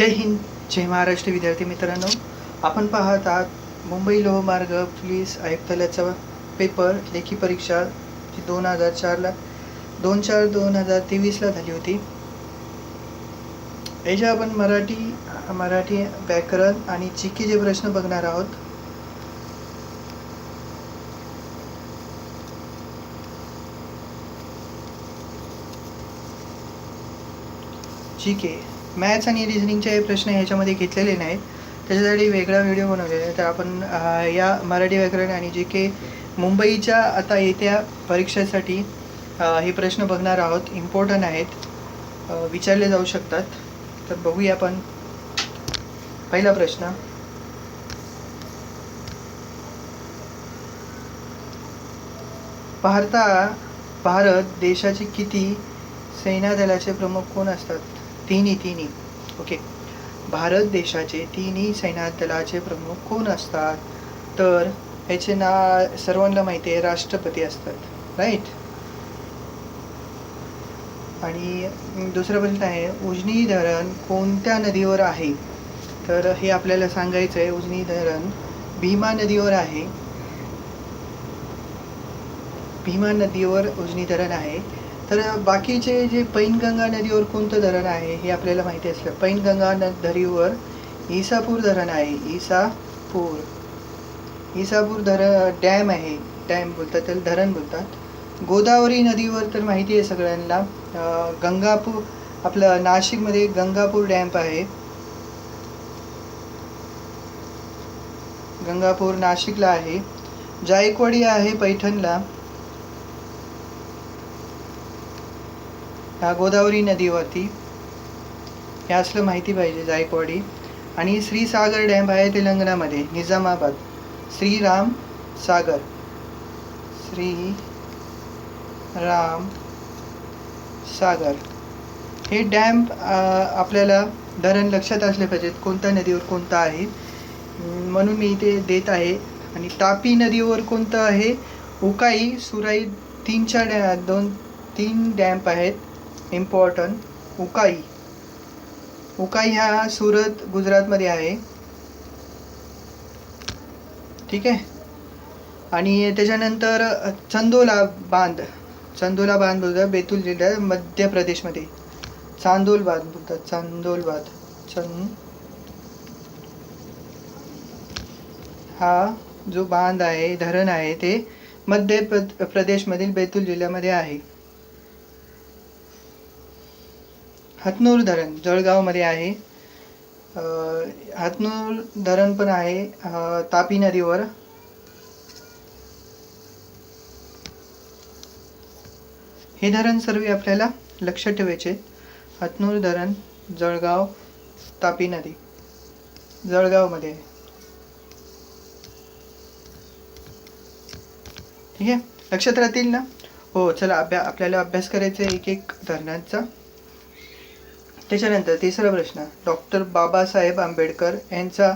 जय हिंद जय महाराष्ट्र विद्यार्थी मित्रांनो. आपण पाहत आहात मुंबई लोहमार्ग पोलीस आयुक्तालयाचा पेपर लेखी परीक्षा जी दोन हजार चारला दोन चार दोन हजार तेवीसला झाली होती. याच्या आपण मराठी मराठी व्याकरण आणि चिकी जे प्रश्न बघणार आहोत. जी के मॅथ्स आणि रिझनिंगचे हे प्रश्न ह्याच्यामध्ये घेतलेले नाहीत. त्याच्यासाठी वेगळा व्हिडिओ बनवलेला आहे. तर आपण या मराठी व्याकरण आणि जे के मुंबईच्या आता येत्या परीक्षेसाठी हे प्रश्न बघणार आहोत. इम्पॉर्टंट आहेत. विचारले जाऊ शकतात. तर बघूया आपण. पहिला प्रश्न. भारता भारत देशाचे किती सैन्यदलाचे प्रमुख कोण असतात? तिन्ही तिन्ही. ओके भारत देशाचे तिन्ही सैन्यदलाचे प्रमुख कोण असतात? तर ह्याचे ना सर्वांना माहिती आहे राष्ट्रपती असतात. राईट आणि दुसरा प्रश्न आहे उजनी धरण कोणत्या नदीवर आहे? तर हे आपल्याला सांगायचं आहे उजनी धरण भीमा नदीवर आहे. भीमा नदीवर उजनी धरण आहे. तर बाकीचे जे पैनगंगा नदीवर कोणतं धरण आहे हे आपल्याला माहिती असलं. पैनगंगा नदीवर इसापूर धरण आहे. इसापूर. इसापूर धरण डॅम आहे. डॅम बोलतात त्याला धरण बोलतात. गोदावरी नदीवर तर माहिती आहे सगळ्यांना. गंगापूर आपलं नाशिकमध्ये गंगापूर डॅम आहे. गंगापूर नाशिकला आहे. जायकवाडी आहे पैठणला. ह्या गोदावरी नदीवरती. हे असलं माहिती पाहिजे जायकवाडी. आणि श्रीसागर डॅम आहे तेलंगणामध्ये निजामाबाद. श्रीराम सागर. श्री राम सागर. हे डॅम आपल्याला धरण लक्षात असले पाहिजेत कोणत्या नदीवर कोणतं आहे. म्हणून मी इथे देत आहे. आणि तापी नदीवर कोणतं आहे. उकाई सुराई तीन चार डॅ दोन तीन डॅम्प आहेत. इम्पॉर्टंट उकाई उकाई हा सुरत गुजरातमध्ये आहे. ठीक आहे? आणि त्याच्यानंतर चंदोला बांध. चंदोला बांध बोलतात बेतूल जिल्ह्यात मध्य प्रदेशमध्ये चांदोल बांध बोलतात चांदोल बांध. चंद हा जो बांध आहे धरण आहे ते मध्य प्र प्रदेशमधील बैतूल जिल्ह्यामध्ये आहे. हतनूर धरण जळगावमध्ये आहे. हतनूर धरण पण आहे तापी नदीवर. हे धरण सर्व आपल्याला लक्षात ठेवायचे. हतनूर धरण जळगाव तापी नदी. जळगावमध्ये. आहे ठीक आहे? लक्षात राहतील ना? हो चला अभ्या आपल्याला अभ्यास करायचा आहे एक एक धरणांचा. त्याच्यानंतर तिसरा प्रश्न डॉक्टर बाबासाहेब आंबेडकर यांचा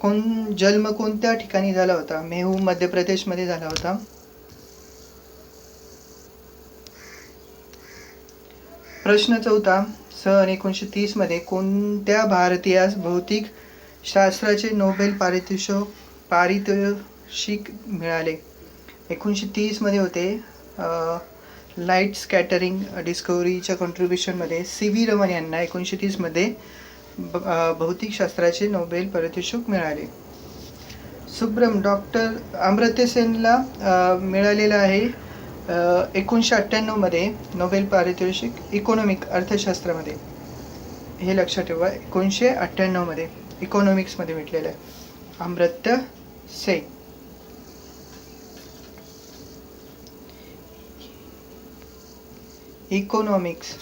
कोण जन्म कोणत्या ठिकाणी झाला होता? मेहू मध्य प्रदेशमध्ये झाला होता. प्रश्न चौथा सन एकोणीसशे तीसमध्ये कोणत्या भारतीयास भौतिक शास्त्राचे नोबेल पारितोषिक पारितोषिक मिळाले? एकोणीसशे तीसमध्ये होते लाइट स्कॅटरिंग डिस्कवरीच्या कॉन्ट्रीब्युशनमध्ये सी व्ही रमन यांना एकोणीसशे तीसमध्ये ब- भौतिकशास्त्राचे नोबेल पारितोषिक मिळाले. सुब्रम डॉक्टर अमर्त्य सेनला मिळालेलं आहे एकोणीसशे अठ्ठ्याण्णवमध्ये नोबेल पारितोषिक इकॉनॉमिक अर्थशास्त्रामध्ये. हे लक्षात ठेवा एकोणीसशे अठ्ठ्याण्णवमध्ये इकॉनॉमिक्समध्ये भेटलेलं आहे. अमर्त्य सेन. इकोनॉमिक्स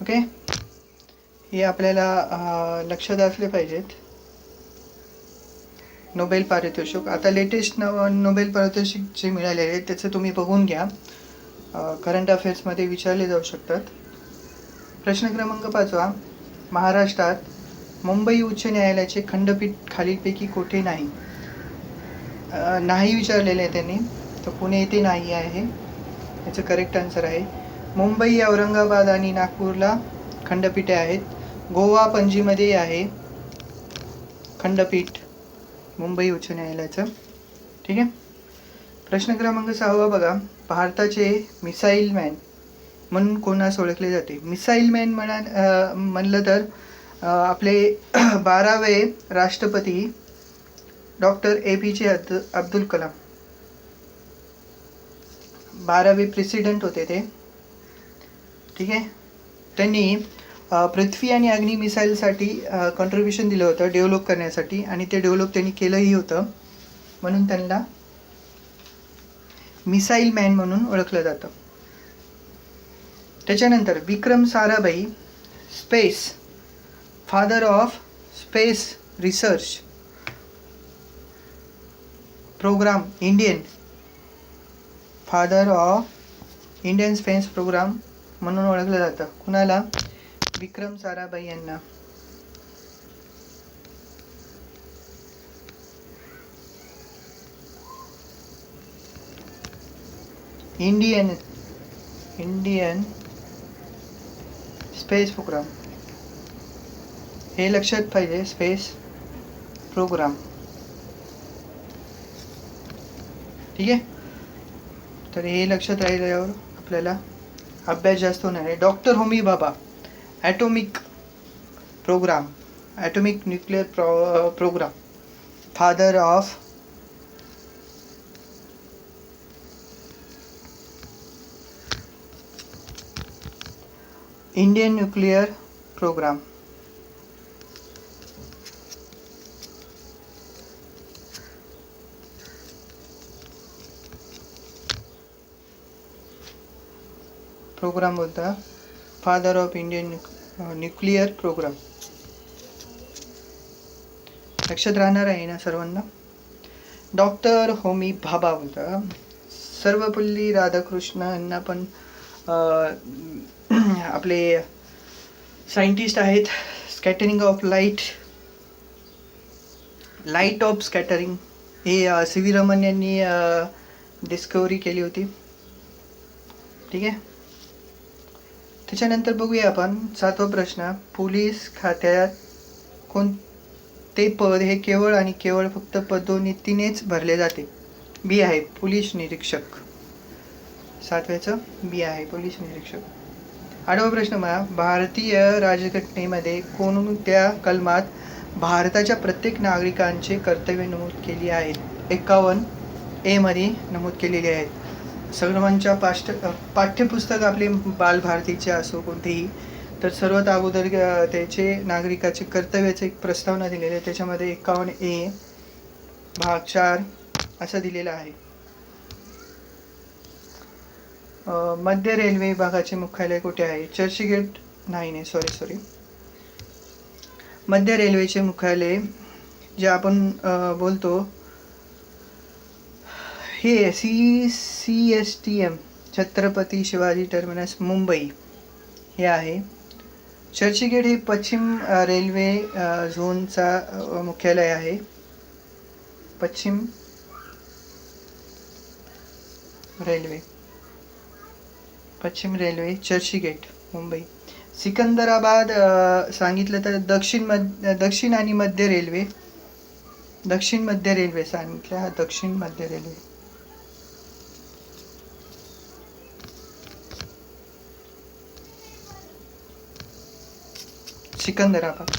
ओके हे आपल्याला लक्षात असले पाहिजेत. नोबेल पारितोषिक. आता लेटेस्ट नोबेल पारितोषिक जे मिळालेले आहेत त्याचं तुम्ही बघून घ्या. करंट अफेअर्समध्ये विचारले जाऊ शकतात. प्रश्न क्रमांक पाचवा. महाराष्ट्रात मुंबई उच्च न्यायालयाचे खंडपीठ खालीलपैकी कोठे नाही? नाही विचारलेलं आहे त्यांनी. तर पुणे येथे नाही आहे. याचं करेक्ट आन्सर आहे. मुंबई औरंगाबाद आणि नागपूरला खंडपीठे आहेत. गोवा पणजीमध्ये आहे. खंडपीठ मुंबई उच्च न्यायालयाचं. ठीक आहे? प्रश्न क्रमांक सहावा बघा. भारताचे मिसाईल मॅन म्हणून कोणास ओळखले जाते? मिसाईल मॅन म्हणा म्हणलं तर आपले बारावे राष्ट्रपती doctor A P J Abdul Abdul Kalam. बारावे president होते ते. ठीक आहे? त्यांनी पृथ्वी आणि अग्नी मिसाईलसाठी कॉन्ट्रीब्युशन दिलं होतं डेव्हलप करण्यासाठी आणि ते डेव्हलप त्यांनी केलंही होतं. म्हणून त्यांना मिसाईल मॅन म्हणून ओळखलं जातं. त्याच्यानंतर Vikram Sarabhai space father of space research. Program Indian father of Indian space program म्हणून ओळखलं जातं. कुणाला? विक्रम साराभाई यांना. इंडियन इंडियन स्पेस प्रोग्राम हे लक्षात पाहिजे स्पेस प्रोग्राम ठीक आहे? तर हे लक्षात राहिल्यावर आपल्याला. अभ्यास जास्त होणार आहे. Doctor Homi Bhabha. Atomic program atomic nuclear pro program father of Indian nuclear program program होता father of Indian nuclear program लक्षात राहणार आहे ना सर्वांना? डॉक्टर होमी भाभा होता सर्वपल्ली राधाकृष्ण यांना पण आपले सायंटिस्ट आहेत. Scattering of light light of scattering हे सी व्ही रमन यांनी डिस्कवरी केली होती. ठीक आहे? त्याच्यानंतर बघूया आपण. सातवा प्रश्न पोलीस खात्यात कोणते पद हे केवळ आणि केवळ फक्त पदोन्नतीनेच भरले जाते? बी आहे पोलीस निरीक्षक. सातव्याचं बी आहे पोलीस निरीक्षक. आठवा प्रश्न मला भारतीय राजघटनेमध्ये कोणत्या कलमात भारताच्या प्रत्येक नागरिकांचे कर्तव्य नमूद केली आहेत? एकावन्न एमध्ये नमूद केलेली आहेत. सर्वांच्या पाष्ट पाठ्यपुस्तक आपली बालभारतीचे असो कोणतेही तर सर्वात अगोदर त्याचे नागरिकाचे कर्तव्याचे एक प्रस्तावना दिलेली आहे. त्याच्यामध्ये एकावन्न ए भाग चार असं दिलेलं आहे. मध्य रेल्वे विभागाचे मुख्यालय कुठे आहे? चर्चगेट? नाही नाही सॉरी सॉरी मध्य रेल्वेचे मुख्यालय जे आपण बोलतो हे C C S T M Chhatrapati Shivaji terminus Mumbai. हे आहे. चर्चगेट हे पश्चिम रेल्वे झोनचा मुख्यालय आहे. पश्चिम रेल्वे. पश्चिम रेल्वे चर्चगेट मुंबई. सिकंदराबाद सांगितलं तर दक्षिण मध्य दक्षिण आणि मध्य रेल्वे. दक्षिण मध्य रेल्वे सांगितलं हा दक्षिण मध्य रेल्वे. सिकंदराबाद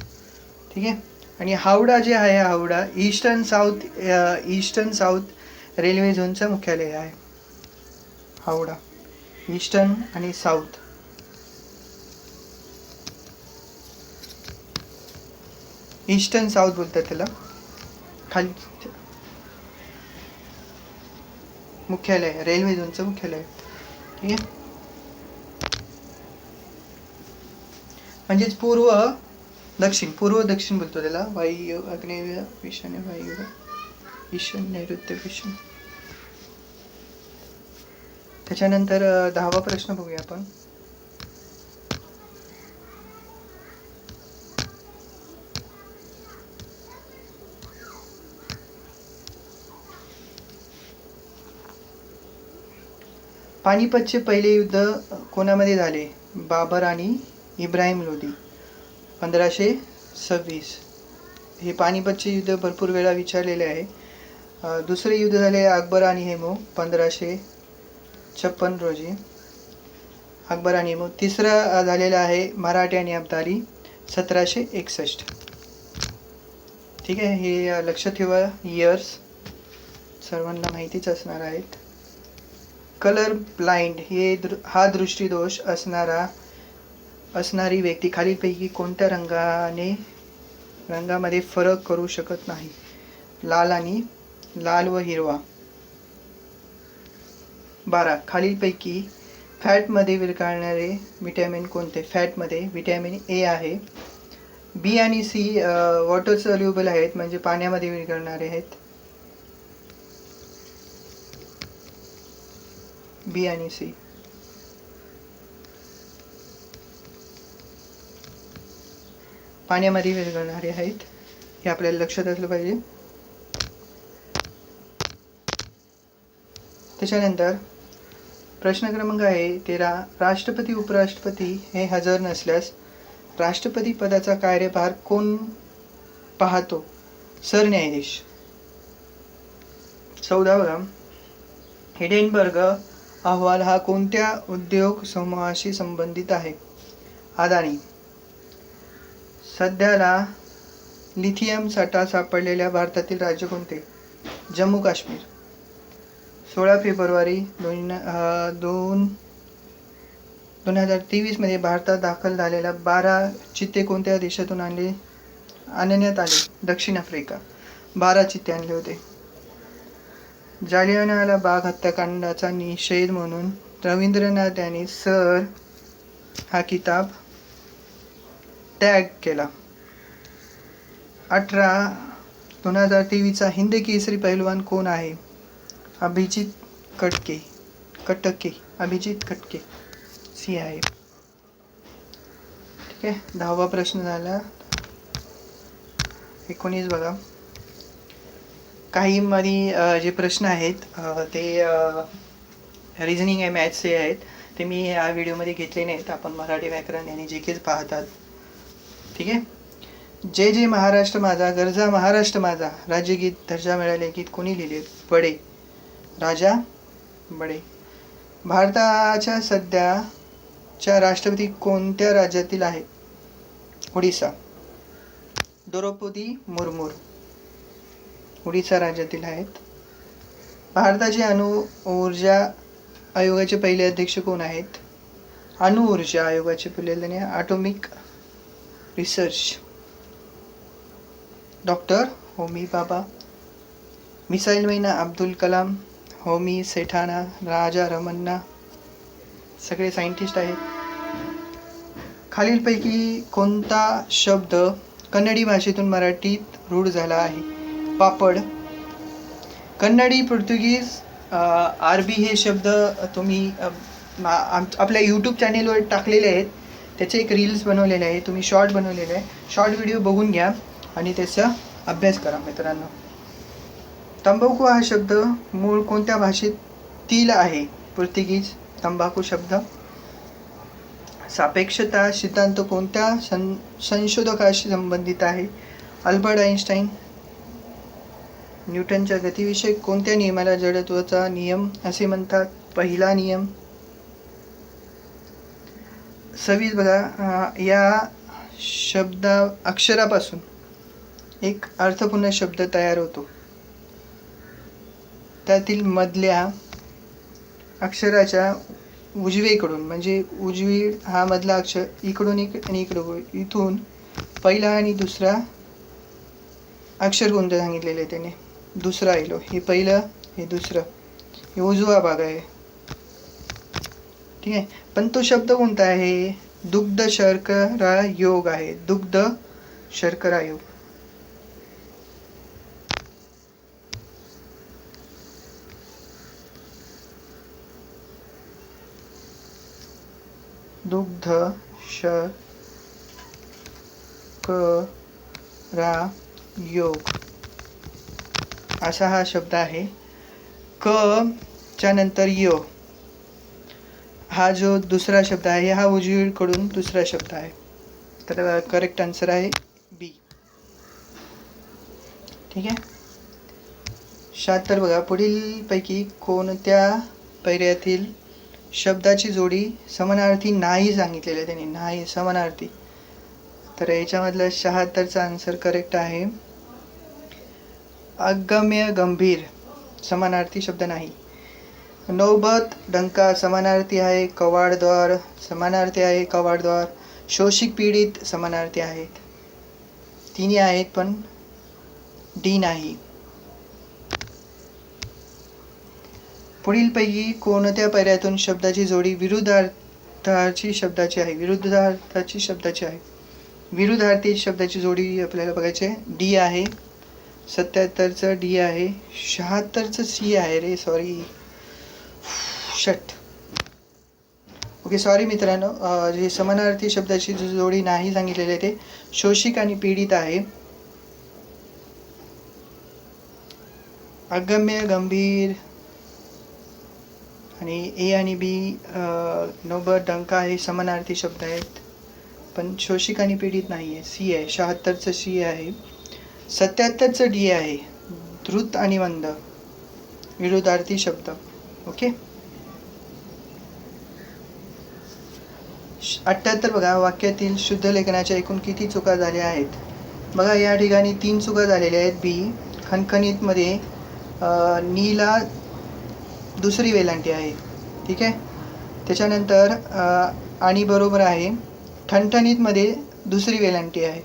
ठीक आहे आणि हावडा जे आहे Howrah eastern south eastern south railway झोनचं मुख्यालय आहे. हावडा ईस्टर्न आणि साऊथ. ईस्टर्न साऊथ बोलतात त्याला. खाली मुख्यालय रेल्वे झोनचं मुख्यालय. ठीक आहे म्हणजेच पूर्व दक्षिण पूर्व दक्षिण बोलतो त्याला. वायू अग्नेय ईशान्य वायू ईशान नैऋत्य भीषण त्याच्यानंतर दहावा प्रश्न बघूया आपण. पानिपतचे पहिले युद्ध कोणामध्ये झाले? बाबर आणि इब्राहिम लोधी पंधराशे सव्वीस. हे पानिपतचे युद्ध भरपूर वेळा विचारलेले आहे. दुसरे युद्ध झाले अकबर आणि हेमू पंधराशे छप्पन रोजी. अकबर आणि हेमू. तिसरा झालेला आहे मराठी आणि अब्दाली सतराशे एकसष्ट. ठीक आहे हे लक्षात ठेवा. इयर्स सर्वांना माहितीच असणार आहेत. कलर ब्लाइंड हे दृ हा दृष्टीदोष असणारा असणारी व्यक्ती खालीलपैकी कोणत्या रंगाने रंगामध्ये फरक करू शकत नाही? लाल आणि लाल व हिरवा. बारा. खालीलपैकी फॅटमध्ये विरघळणारे विटॅमिन कोणते? फॅटमध्ये विटॅमिन ए आहे. बी आणि सी वॉटर सल्युबल आहेत म्हणजे पाण्यामध्ये विरघळणारे आहेत. बी आणि सी. पाण्यामध्ये विरघळणारे आहेत. हे आपल्याला लक्षात असलं पाहिजे. त्याच्यानंतर प्रश्न क्रमांक आहे तेरा राष्ट्रपती उपराष्ट्रपती हे हजर नसल्यास राष्ट्रपती पदाचा कार्यभार कोण पाहतो? सरन्यायाधीश. चौदा बघा. हिडेनबर्ग अहवाल हा कोणत्या उद्योग समूहाशी संबंधित आहे? अदानी. सध्याला लिथियम साठा सापडलेल्या भारतातील राज्य कोणते? जम्मू काश्मीर. सोळा फेब्रुवारी दोन दोन दोन हजार तेवीसमध्ये भारतात दाखल झालेल्या बारा चित्ते कोणत्या देशातून आणले? आणण्यात आले. दक्षिण आफ्रिका. बारा चित्ते आणले होते. जालियानवाला बाग हत्याकांडाचा निषेध म्हणून रवींद्रनाथ यांनी सर हा किताब टॅग केला. अठरा दोन हजार तेवीसचा हिंद केसरी पैलवान कोण आहे? अभिजित कटके. कटके. अभिजित कटके. सी आहे. ठीक आहे. दहावा प्रश्न झाला. एकोणीस बघा. काही मध्ये जे प्रश्न आहेत ते रिझनिंग आहे मॅथ्सचे आहेत ते मी या व्हिडिओमध्ये घेतले नाहीत. आपण मराठी व्याकरण यांनी जे केच पाहतात ठीक आहे? जय जय महाराष्ट्र माझा गरजा महाराष्ट्र माझा. राज्यगीत दर्जा मिळाले गीत कोणी लिहिले बडे. राजा बडे. भारताच्या सध्याच्या राष्ट्रपती कोणत्या राज्यातील आहे ओडिसा. द्रौपदी मुर्मू. ओडिसा राज्यातील आहेत. भारताचे अणु ऊर्जा आयोगाचे पहिले अध्यक्ष कोण आहेत? अणुऊर्जा आयोगाचे पहिले ॲटॉमिक रिसर्च डॉक्टर होमी बाबा मिसाईल मैना अब्दुल कलाम होमी सेठाना राजा रमन्ना सगळे सायंटिस्ट आहेत. खालीलपैकी कोणता शब्द कन्नडी भाषेतून मराठीत रूढ झाला आहे? पापड. कन्नडी पोर्तुगीज आरबी हे शब्द तुम्ही आपल्या यूट्यूब चॅनेलवर टाकलेले आहेत. त्याचे एक रील्स बनवलेले आहे तुम्ही शॉर्ट बनवलेले आहे. शॉर्ट व्हिडिओ बघून घ्या आणि त्याचा अभ्यास करा मित्रांनो. तंबाखू हा शब्द मूळ कोणत्या भाषेतील आहे? पोर्तुगीज तंबाखू शब्द. सापेक्षता सिद्धांत कोणत्या सं संशोधकाशी संबंधित आहे? अल्बर्ट आईन्स्टाईन न्यूटनच्या गतीविषयक कोणत्या नियमाला जडत्वाचा नियम असे म्हणतात? पहिला नियम सव्वीस बघा या शब्दा अक्षरापासून एक अर्थपूर्ण शब्द तयार होतो. त्यातील मधल्या अक्षराच्या उजवीकडून म्हणजे उजवी हा मधला अक्षर इकडून इक आणि इकडं इथून पहिला आणि दुसरा अक्षर कोणतं सांगितलेलं आहे त्याने. दुसरा आलो हे पहिलं हे दुसरं. हे उजवा भाग आहे. ठीक आहे. पण तो शब्द कोणता आहे? दुग्ध शर्करा योग आहे. दुग्ध शर्करा योग दुग्ध शर्करा योग असा हा शब्द आहे. क च्या नंतर य. हा जो दुसरा शब्द आहे हा उजवीकडून दुसरा शब्द आहे. तर करेक्ट आन्सर आहे बी ठीक आहे? शहात्तर बघा पुढीलपैकी कोणत्या पर्यायातील शब्दाची जोडी समानार्थी नाही सांगितलेली आहे त्यांनी? नाही समानार्थी. तर याच्यामधला शहात्तरचा आन्सर करेक्ट आहे. अगम्य गंभीर समानार्थी शब्द नाही. नौबत डंका समानार्थी आहे कवाडद्वार समानार्थी आहे कवाडद्वार शोषिक पीडित समानार्थी आहेत. तिन्ही आहेत पण डी नाही. पुढीलपैकी कोणत्या पर्यायातून शब्दाची जोडी विरुद्धार्थाची शब्दाची आहे? विरुद्धार्थाची शब्दाची आहे. विरुद्धार्थी शब्दाची जोडी आपल्याला बघायची आहे. डी आहे सत्याहत्तरचं डी आहे शहात्तरचं सी आहे रे सॉरी षट. ओके सॉरी मित्रांनो जे समानार्थी शब्दाची जो जोडी नाही सांगितलेली आहे ते शोषिक आणि पीडित आहे. अगम्य गंभीर आणि ए आणि बी नोबर डंका हे समानार्थी शब्द आहेत. पण शोषिक आणि पीडित नाही आहे सी आहे शहात्तरचं सी आहे. सत्याहत्तरचं डी आहे. द्रुत आणि मंद. विरुद्धार्थी शब्द. ओके अठ्ठ्याहत्तर बघा वाक्यातील शुद्ध लेखनाच्या एकूण किती चुका झाल्या आहेत? बघा या ठिकाणी तीन चुका झालेल्या आहेत. बी खणखणीतमध्ये नीला दुसरी वेलांटी आहे. ठीक आहे? त्याच्यानंतर आणि बरोबर आहे ठणठणीतमध्ये दुसरी वेलांटी आहे.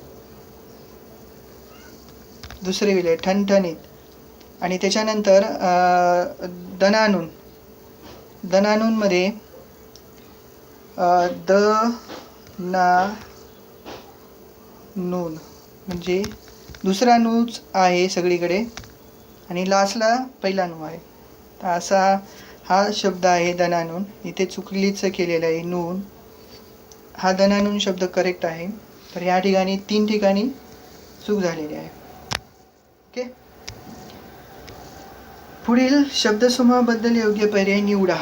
दुसरी वेल आहे ठणठणीत. आणि त्याच्यानंतर दनानून. दनानूनमध्ये द ना नून. म्हणजे दुसरा नूच आहे सगळीकडे आणि लास्टला पहिला नू आहे. तर असा हा शब्द आहे दनानून इथे चुकलीचं केलेलं आहे नून. हा दनानून शब्द करेक्ट आहे. तर या ठिकाणी तीन ठिकाणी चूक झालेली आहे. ओके? पुढील शब्दसमूहाबद्दल योग्य पर्याय निवडा.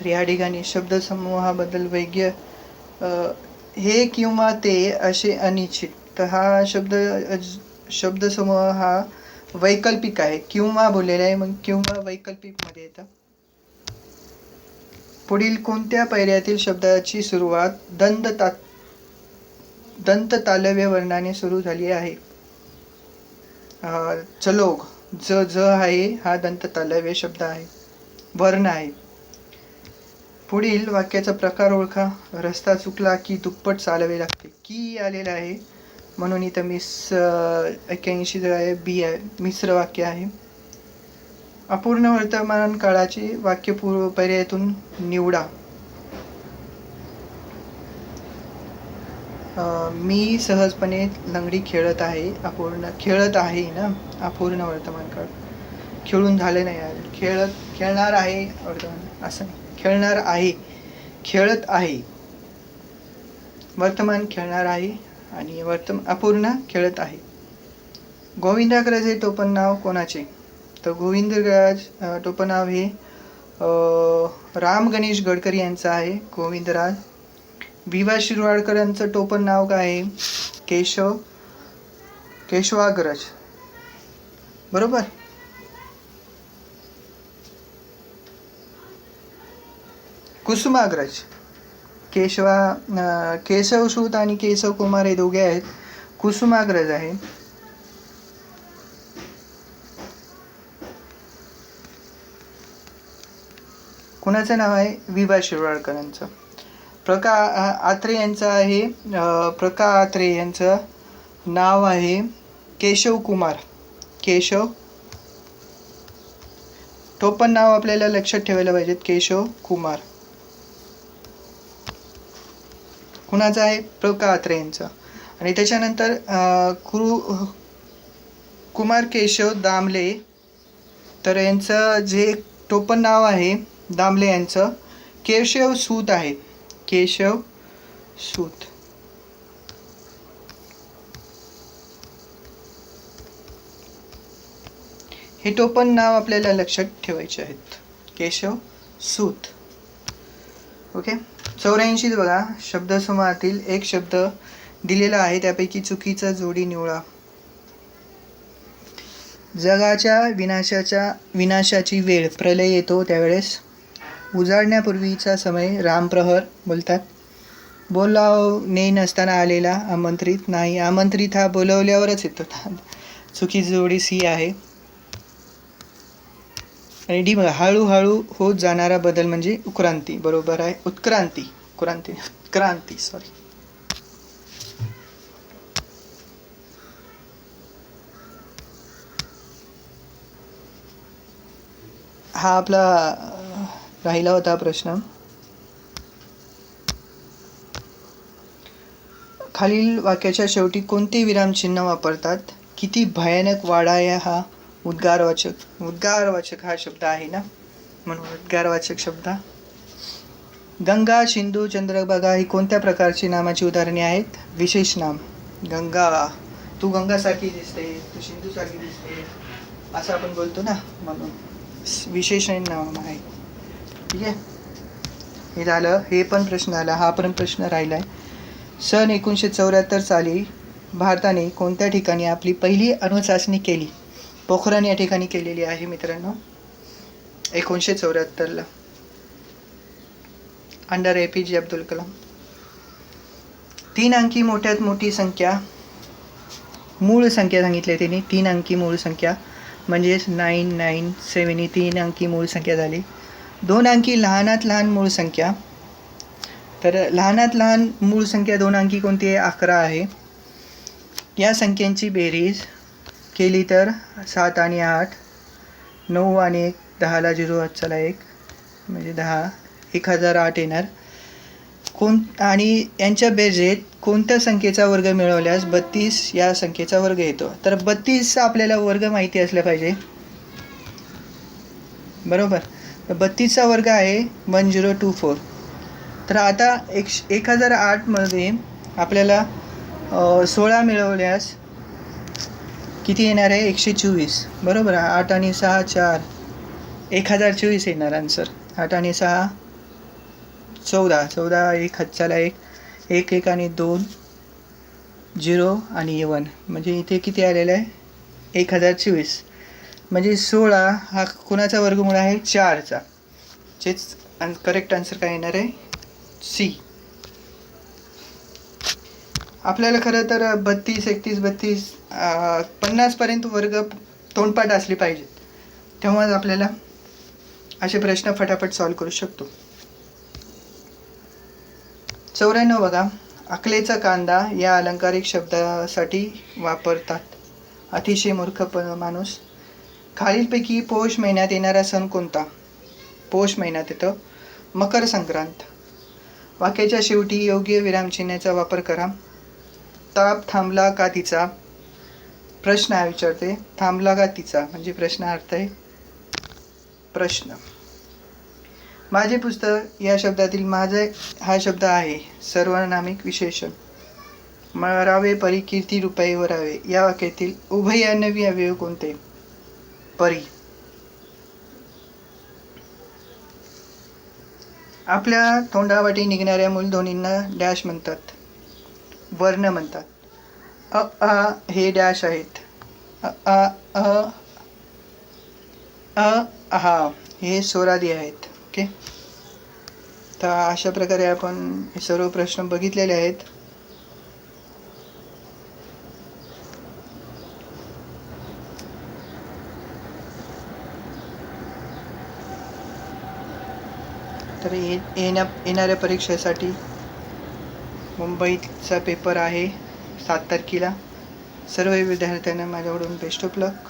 तर या ठिकाणी शब्दसमूहाबद्दल वैग्य हे किंवा ते असे अनिश्चित. तर हा शब्द शब्दसमूह हा वैकल्पिक आहे. किंवा बोललेला आहे मग किंवा वैकल्पिकमध्ये येतं. पुढील कोणत्या पैऱ्यातील शब्दाची सुरुवात दंत ता दंत तालव्य वर्णाने सुरू झाली आहे? चलोग ज ज आहे हा दंत तालव्य शब्द आहे. वर्ण आहे. पुढील वाक्याचा प्रकार ओळखा. रस्ता चुकला की दुप्पट चालवे लागते. की आलेलं आहे? म्हणून इथं मिस एक्क्याऐंशी जर आहे बी आहे. मिश्र वाक्य आहे. अपूर्ण वर्तमान काळाचे वाक्य पूर्व पर्यायातून निवडा. मी सहजपणे लंगडी खेळत आहे. अपूर्ण खेळत आहे ना? अपूर्ण वर्तमान काळ. खेळून झाले नाही खेळत खेळणार आहे वर्तमान. असं नाही. खेळणार आहे खेळत आहे. वर्तमान खेळणार आहे आणि वर्तमान अपूर्ण खेळत आहे. गोविंदाग्रज हे टोपण नाव कोणाचे? तर गोविंदराज टोपण नाव हे राम गणेश गडकरी यांचं आहे गोविंदराज विवा शिरवाडकरांचं टोपण नाव काय आहे? केशव केशवाग्रज बरोबर? कुसुमाग्रज केशवा केशव केशवसूत आणि केशव कुमार हे दोघे आहेत. कुसुमाग्रज आहे. कुणाचं नाव आहे? विभा शिरवाडकरांचं. प्रका आत्रे यांचं आहे. प्रका आत्रे यांचं नाव आहे केशव कुमार. केशव. तो पण नाव आपल्याला लक्षात ठेवायला पाहिजेत केशव कुमार. कुणाचा आहे प्रका आत्रे यांचं आणि त्याच्यानंतर अं, कुरु कुमार केशव दामले तर यांचं जे टोपण नाव आहे दामले यांचं केशव सूत आहे. केशव सूत. हे टोपण नाव आपल्याला लक्षात ठेवायचे आहेत. केशव सूत. ओके? चौऱ्याऐंशीत बघा शब्दसमूहातील एक शब्द दिलेला आहे त्यापैकी चुकीचा जोडी निवडा. जगाच्या विनाशाच्या विनाशाची वेळ प्रलय येतो त्यावेळेस. उजाडण्यापूर्वीचा समय रामप्रहर बोलतात. बोलावणे नसताना आलेला आमंत्रित नाही. आमंत्रित हा बोलवल्यावरच येतो. चुकीची जोडी सी आहे. आणि डी बघा हळूहळू होत जाणारा बदल म्हणजे उत्क्रांती. बरोबर आहे? उत्क्रांती. क्रांती क्रांती सॉरी हा आपला राहिला होता प्रश्न. खालील वाक्याच्या शेवटी कोणते विरामचिन्ह वापरतात? किती भयानक वाडा आहे हा. उद्गारवाचक उद्गारवाचक हा शब्द आहे ना? म्हणून उद्गारवाचक शब्द. गंगा सिंधू चंद्रभागा ही कोणत्या प्रकारची नामाची उदाहरणे आहेत? विशेष नाम. गंगा. तू गंगासारखी दिसते तू सिंधूसारखी दिसते असं आपण बोलतो ना? म्हणून. विशेषण नाम आहे. ठीक आहे? हे झालं. हे पण प्रश्न आला. हा पण प्रश्न राहिला आहे सन एकोणीसशे चौऱ्याहत्तर साली भारताने कोणत्या ठिकाणी आपली पहिली अणुचाचणी केली? पोखरण या ठिकाणी केलेली आहे मित्रांनो. एकोणीसशे चौऱ्याहत्तरला. अंडर ए पी जे अब्दुल कलाम. तीन अंकी मोठ्यात मोठी संख्या मूळ संख्या सांगितली त्यांनी तीन. अंकी मूळ संख्या म्हणजेच नाईन नाईन सेवन ही तीन अंकी मूळ संख्या झाली. दोन अंकी लहानात लहान मूळ संख्या. तर लहानात लहान मूळ संख्या दोन अंकी कोणती आहे? अकरा आहे. या संख्यांची बेरीज केली तर? सात आणि आठ. नऊ आणि एक दहाला झिरो चला एक. म्हणजे दहा. एक हजार आठ येणार. कोण आणि यांच्या बेरजेत कोणत्या संख्येचा वर्ग मिळवल्यास बत्तीस या संख्येचा वर्ग येतो? तर बत्तीसचा आपल्याला वर्ग माहिती असला पाहिजे. बरोबर? तर बत्तीसचा वर्ग आहे वन झिरो टू फोर. तर आता एक एक हजार आठमध्ये आपल्याला सोळा मिळवल्यास किती येणार आहे? एकशे चोवीस. बरोबर? आठ आणि सहा चार. एक हजार चोवीस येणार आन्सर आठ आणि सहा चौदा. चौदा एक हजाला एक. एक एक आणि दोन झिरो आणि वन म्हणजे इथे किती आलेलं आहे? एक हजार चोवीस. म्हणजे सोळा हा कोणाचा वर्गमूळ आहे? चारचा. जेच करेक्ट आन्सर काय येणार आहे? सी आपल्याला खरं तर बत्तीस एकतीस बत्तीस पन्नासपर्यंत वर्ग तोंडपाठ असली पाहिजे. तेव्हाच आपल्याला असे प्रश्न फटाफट सॉल्व करू शकतो. चौऱ्याण्णव बघा. अकलेचा कांदा या अलंकारिक शब्दासाठी वापरतात. अतिशय मूर्ख प माणूस. खालीलपैकी पौष महिन्यात येणारा सण कोणता? पौष महिन्यात येतं. मकर संक्रांत. वाक्याच्या शेवटी योग्य विरामचिन्हाचा वापर करा. ताप थांबला का तिचा? प्रश्न आहे विचारते. थांबला का तिचा? म्हणजे प्रश्न अर्थ आहे. प्रश्न. माझे पुस्तक या शब्दातील माझे हा शब्द आहे. सर्वनामिक विशेषण. मरावे परी कीर्ती रुपये वरावे. या वाक्यातील उभयान्नवी अवयव कोणते? परी. आपल्या तोंडावाटी निघणाऱ्या मूलध्वनींना डॅश म्हणतात. वर्ण म्हणतात. अ आ हे डॅश आहेत. अ आ अ अ हा हे स्वरादी आहेत ओके? तर अशा प्रकारे आपण हे सर्व प्रश्न बघितलेले आहेत. तर ये येण्या येणाऱ्या परीक्षेसाठी मुंबईचा पेपर आहे. सात तारखेला. सर्व विद्यार्थ्यांना माझ्याकडून बेस्ट ऑफ लक